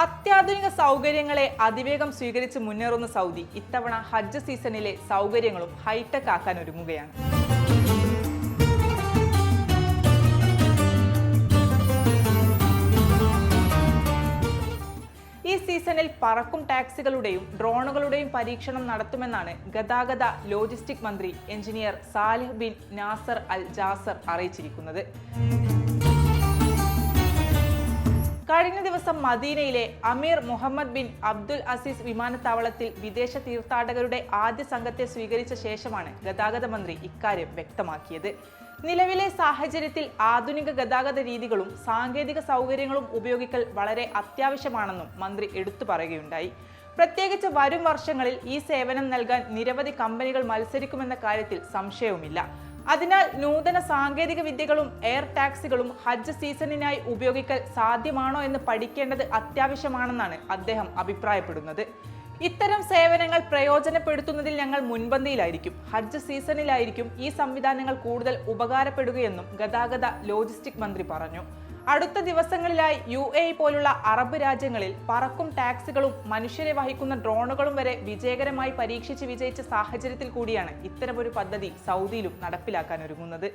അത്യാധുനിക സൗകര്യങ്ങളെ അതിവേഗം സ്വീകരിച്ച് മുന്നേറുന്ന സൗദി ഇത്തവണ ഹജ്ജ് സീസണിലെ സൗകര്യങ്ങളും ഹൈടെക് ആക്കാൻ ഒരുങ്ങുകയാണ്. ഈ സീസണിൽ പറക്കും ടാക്സികളുടെയും ഡ്രോണുകളുടെയും പരീക്ഷണം നടത്തുമെന്നാണ് ഗതാഗത ലോജിസ്റ്റിക് മന്ത്രി engineer Saleh bin Nasser Al Jasser അറിയിച്ചിരിക്കുന്നത്. കഴിഞ്ഞ ദിവസം മദീനയിലെ Amir Muhammad bin Abdul Aziz വിമാനത്താവളത്തിൽ വിദേശ തീർത്ഥാടകരുടെ ആദ്യ സംഘത്തെ സ്വീകരിച്ച ശേഷമാണ് ഗതാഗത മന്ത്രി ഇക്കാര്യം വ്യക്തമാക്കിയത്. നിലവിലെ സാഹചര്യത്തിൽ ആധുനിക ഗതാഗത രീതികളും സാങ്കേതിക സൗകര്യങ്ങളും ഉപയോഗിക്കൽ വളരെ അത്യാവശ്യമാണെന്നും മന്ത്രി എടുത്തു പറയുകയുണ്ടായി. പ്രത്യേകിച്ച് വരും വർഷങ്ങളിൽ ഈ സേവനം നൽകാൻ നിരവധി കമ്പനികൾ മത്സരിക്കുമെന്ന കാര്യത്തിൽ സംശയവുമില്ല. അതിനാൽ നൂതന സാങ്കേതിക വിദ്യകളും എയർ ടാക്സികളും ഹജ്ജ് സീസണിനായി ഉപയോഗിക്കൽ സാധ്യമാണോ എന്ന് പഠിക്കേണ്ടത് അത്യാവശ്യമാണെന്നാണ് അദ്ദേഹം അഭിപ്രായപ്പെടുന്നത്. ഇത്തരം സേവനങ്ങൾ പ്രയോജനപ്പെടുത്തുന്നതിൽ ഞങ്ങൾ മുൻപന്തിയിലായിരിക്കും. ഹജ്ജ് സീസണിലായിരിക്കും ഈ സംവിധാനങ്ങൾ കൂടുതൽ ഉപകാരപ്പെടുകയെന്നും ഗതാഗത ലോജിസ്റ്റിക് മന്ത്രി പറഞ്ഞു. അടുത്ത ദിവസങ്ങളിലായി യു എ പോലുള്ള അറബ് രാജ്യങ്ങളിൽ പറക്കും ടാക്സികളും മനുഷ്യരെ വഹിക്കുന്ന ഡ്രോണുകളും വരെ വിജയകരമായി പരീക്ഷിച്ച് വിജയിച്ച സാഹചര്യത്തിൽ കൂടിയാണ് ഇത്തരമൊരു പദ്ധതി സൗദിയിലും നടപ്പിലാക്കാൻ ഒരുങ്ങുന്നത്.